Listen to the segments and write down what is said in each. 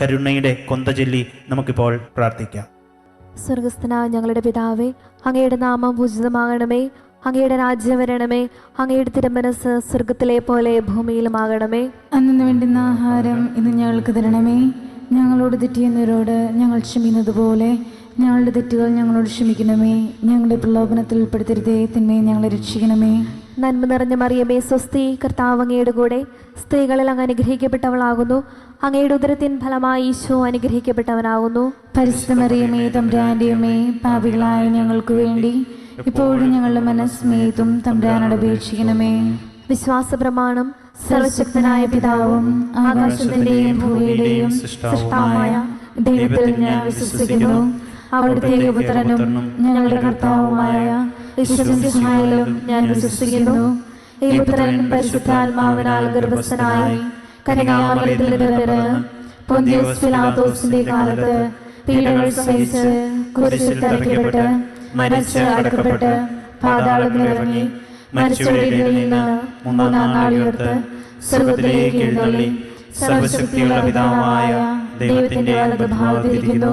കരുണയുടെ കൊന്ത ചൊല്ലി നമുക്കിപ്പോൾ പ്രാർത്ഥിക്കാം. സ്വർഗസ്ഥനായ ഞങ്ങളുടെ പിതാവേ അങ്ങയുടെ നാമം പൂജിതമാകണമേ അങ്ങയുടെ രാജ്യം വരണമേ. അങ്ങയുടെ തിരുമനസ് സ്വർഗത്തിലെ പോലെ ഭൂമിയിലുമാകണമേ. അന്നു വേണ്ടുന്ന ആഹാരം ഇന്ന് ഞങ്ങൾക്ക് തരണമേ. ഞങ്ങളോട് തെറ്റിയെന്നവരോട് ഞങ്ങൾ ക്ഷമിക്കുന്നത് പോലെ ഞങ്ങളുടെ തെറ്റുകൾ ഞങ്ങളോട് ക്ഷമിക്കണമേ. ഞങ്ങളുടെ പ്രലോഭനത്തിൽ ഉൾപ്പെടുത്തരുതേ തിന്മയെ ഞങ്ങളെ രക്ഷിക്കണമേ. നന്മ നിറഞ്ഞ മറിയമേ സ്വസ്തി കർത്താവ് അങ്ങയുടെ കൂടെ. സ്ത്രീകളിൽ അങ്ങ് അനുഗ്രഹിക്കപ്പെട്ടവളാകുന്നു. അങ്ങയുടെ ഉദരത്തിൻ ഫലമായി ഈശോ അനുഗ്രഹിക്കപ്പെട്ടവനാകുന്നു. പരിശുദ്ധ മറിയമേ തമ്പ്രാന്റെയുമേ പാപികളായ ഞങ്ങൾക്ക് വേണ്ടി ഇപ്പോഴും ഞങ്ങളുടെ മനസ്മേതും തമ്പ്രാനോട് അപേക്ഷിക്കണമേ. വിശ്വാസ പ്രമാണം സർവശക്തനായ പിതാവും ആകാശത്തിന്റെയും ഭൂമിയുടെയും സൃഷ്ടാവുമായ ദൈവത്തിൽ ഞാൻ വിശ്വസിക്കുന്നു. അവിടുത്തെ പുത്രനും ഞങ്ങളുടെ കർത്താവുമായ വിശ്വസിഹായാലും ഞാൻ വിശ്വസിക്കുന്നു. ഈ പുത്രൻ പരിശുദ്ധാത്മാവിനാൽ ഗർഭസ്ഥനായി കന്യാമറിയത്തിൽ നിന്ന് പിറന്ന് പൊന്തിയോസ് കാലത്ത് പീഡകൾ സഹിച്ച് കുരിശിൽ തറയ്ക്കപ്പെട്ട് മരിച്ച് അടക്കപ്പെട്ട് പാതാളത്തിൽ ഇറങ്ങി മരിച്ചവരിൽ നിന്ന് മൂന്നാം നാൾ ഉയർത്ത് സ്വർഗത്തിലേക്ക് സർവശക്തിയുള്ള പിതാവായ ദൈവത്തിന്റെ വലതുഭാഗത്തിരിക്കുന്നു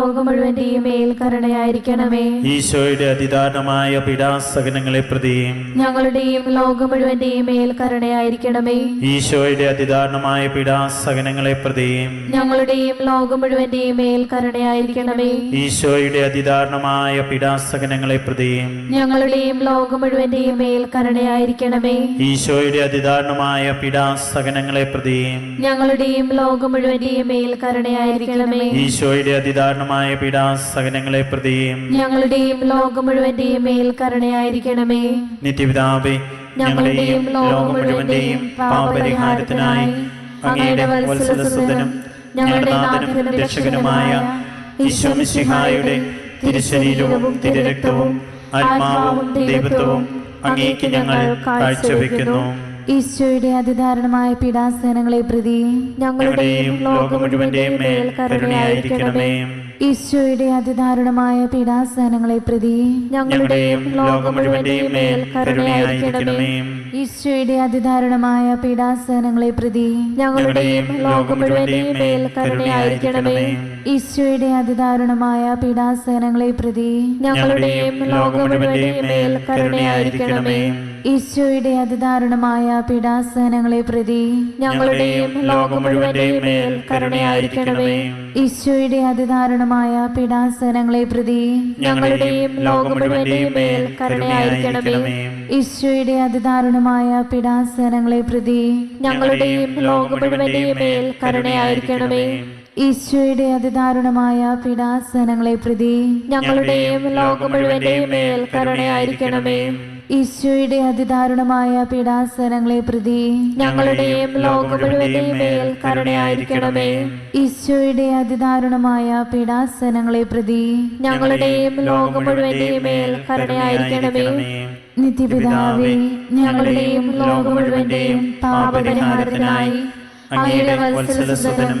ലോകം മുഴുവന്റെയും മേൽ കരുണയായിരിക്കണമേ. ഈശോയുടെ അതിദാനമായ പിടാസകനങ്ങളെ പ്രതിയും ഞങ്ങളുടെയും ലോകം മുഴുവന്റെയും മേൽ കരുണയായിരിക്കണമേ. ഈശോയുടെ അതിദാനമായ പിടാസകനങ്ങളെ പ്രതിയും ഞങ്ങളുടെയും ലോകം മുഴുവന്റെയും മേൽ കരുണയായിരിക്കണമേ. ഈശോയുടെ അതിദാരണമായ പിടാസകനങ്ങളെ പ്രതിയും ഞങ്ങളുടെയും ലോകം മുഴുവന്റെയും മേൽ കരുണയായിരിക്കണമേ. ഈശോയുടെ അതിദാരണമായ പിടാസകനങ്ങളെ പ്രതിയും ഞങ്ങളുടെയും ലോകം മുഴുവന്റെയും മേൽ കരുണയായിരിക്കണമേ. ഈശോയുടെ അതിദാരുണമായ പീഡാസകനങ്ങളെ പ്രതിയും ഞങ്ങളുടെയും ലോകം മുഴുവന്റെയും മേൽ കരുണയായിരിക്കണമേ. നിത്യപിതാവേ ഞങ്ങളുടെയും ലോകം മുഴുവന്റെയും പാപപരിഹാരത്തിനായി അങ്ങയുടെ വത്സലസുതനും ഞങ്ങളുടെ നാഥനും രക്ഷകനുമായ ഈശോമിശിഹായുടെ തിരുശരീരവും തിരുരക്തവും ആത്മാവും ദൈവത്വവും അങ്ങേക്ക് ഞങ്ങൾ കാഴ്ചവെക്കുന്നു. ഈശോയുടെ അതിദാരുണമായ പീഡാസനങ്ങളെ പ്രതി ഞങ്ങളുടെയും ലോകം മുഴുവന്റെയും മേൽ കരുണയായിരിക്കണമേ. ഈശോയുടെ അതിദാരുണമായ പീഡാസനങ്ങളെ പ്രതി ഞങ്ങളുടെയും ലോകം മുഴുവന്റെയും മേൽ കരുണയായിരിക്കണമേ. ഈശോയുടെ അതിദാരുണമായ പീഡാസനങ്ങളെ പ്രതി ഞങ്ങളുടെയും ലോകം മുഴുവന്റെയും മേൽ കരുണയായിരിക്കണമേ. ഈശോയുടെ അതിദാരുണമായ പീഡാസനങ്ങളെ പ്രതി ഞങ്ങളുടെയും ലോകം മുഴുവന്റെയും മേൽ കരുണയായിരിക്കണമേ. ഈശോയുടെ അതിദാരുണമായ പീഡാസനങ്ങളെ പ്രതി ഞങ്ങളുടെയും ലോകം മുഴുവന്റെയും മേൽ കരുണയായിരിക്കണമേ. ഈശോയുടെ അതിദാരുണമായ പീഡാസനങ്ങളെ പ്രതി ഞങ്ങളുടെയും ലോകം മുഴുവന്റെയും മേൽ കരുണയായിരിക്കണമേ. ഈശോയുടെ അതിദാരുണമായ പീഡാസനങ്ങളെ പ്രതി ഞങ്ങളുടെയും ലോകം മുഴുവന്റെയും മേൽ കരുണയായിരിക്കണമേ. ഈശോയുടെ അതിദാരുണമായ പീഡാസനങ്ങളെ പ്രതി ഞങ്ങളുടെയും ലോകം മുഴുവന്റെയും മേൽ കരുണയായിരിക്കണമേ. ഈശോയുടെ അതിദാരുണമായ പീഡാസനങ്ങളെ പ്രതി ഞങ്ങളുടെയും ലോകം മുഴുവന്റെയും മേൽ കരുണയായിരിക്കണമേ. ഈശോയുടെ അതിദാരുണമായ പീഡാസനങ്ങളെ പ്രതി ഞങ്ങളുടെയും ലോകം മുഴുവന്റെയും മേൽ കരുണയായിരിക്കണമേ. നിത്യപിതാവേ ഞങ്ങളുടെയും ലോകം മുഴുവന്റെയും പാപപരിഹാരത്തിനായി അങ്ങയുടെ വത്സലസുതനും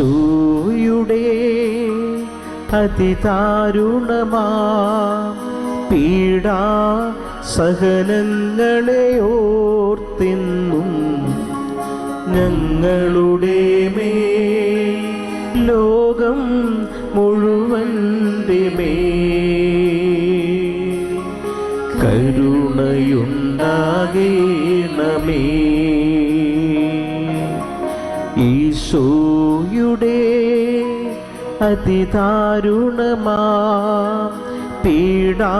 ഈശോയുടെ അതിദാരുണമാ പീഡാ സഹനങ്ങളെ ഓർത്തിന്നും ഞങ്ങളുടെ മേ ലോകം മുഴുവന്റെ മേ കരുണയുണ്ടാകേണമേ അതിദാരുണമാ. പീഡാ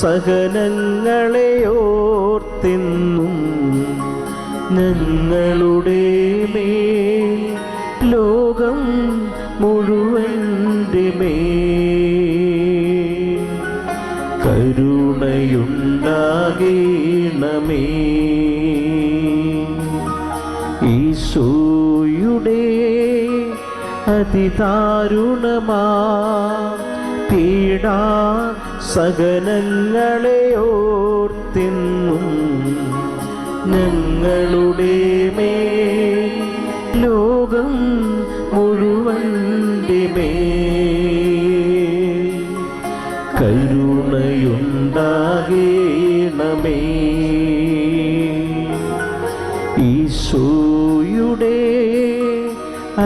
സകലങ്ങളെ ഓർത്തിന്നും ഞങ്ങളുടെ മേ ലോകം മുഴുവന്റെ മേ കരുണയുണ്ടാകേണമേ. അതിദാരുണമാ. പീഡാ സഹനങ്ങളെ ഓർത്തിന്നും ഞങ്ങളുടെ മേ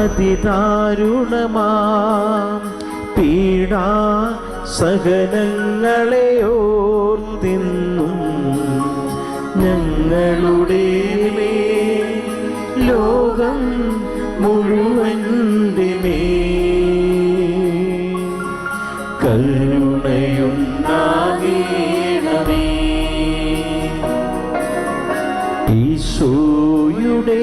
അതിദാരുണമാ. പീഡാ സഹനങ്ങളെ ഓർത്തിന്നും ഞങ്ങളുടെ ലോകം മുഴുവന്റെ കരുണയുണ്ടാകേണമേ. ഈശോയുടെ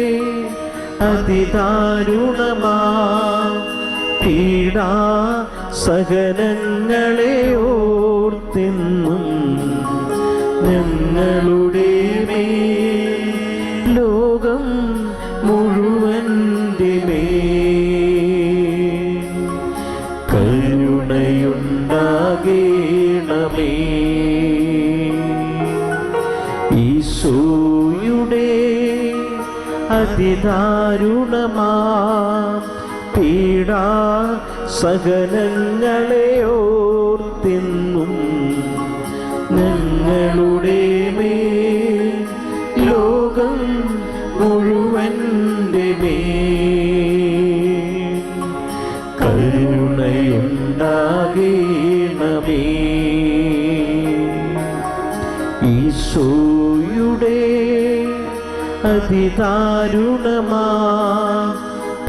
അതിദാരുണമാ. പീഡാ സഹനങ്ങളെ ഓർത്തിന്നും ഞങ്ങളുടെ മേ ലോകം മുഴുവന്റെ മേ അതിദാരുണമാ. പീഡാ സഹനങ്ങളെ ഓർത്തിന്നും ഞങ്ങളുടെ അതിദാരുണമാ.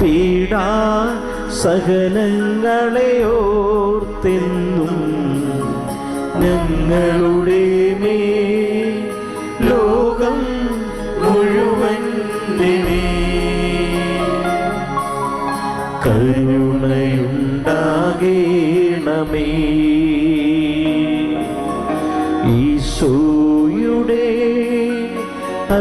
പീഡാ സകലങ്ങളെയോർത്തെന്നും ഞങ്ങളുടെ മേ ലോകം മുഴുവൻ കരുണയുണ്ടാകേണമേ.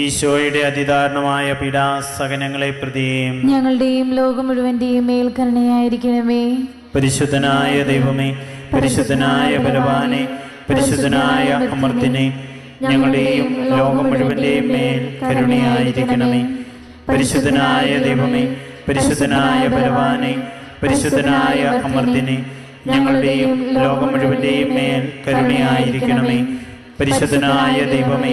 ഈശോയുടെ അതിദാരണമായ പീഡാസകനങ്ങളെ പ്രതിയും ഞങ്ങളുടെയും ലോകം മുഴുവന്റെയും മേൽ കരുണയായിരിക്കണമേ. പരിശുദ്ധനായ ദൈവമേ പരിശുദ്ധനായ ബലവാനെ പരിശുദ്ധനായ അമർത്തിനെ ഞങ്ങളുടെയും ലോകം മുഴുവന്റെയും മേൽ കരുണയായിരിക്കണമേ. പരിശുദ്ധനായ ദൈവമേ പരിശുദ്ധനായ ബലവാനെ പരിശുദ്ധനായ അമർത്തിനെ ഞങ്ങളുടെയും ലോകം മുഴുവന്റെയും മേൽ കരുണയായിരിക്കണമേ. പരിശുദ്ധനായ ദൈവമേ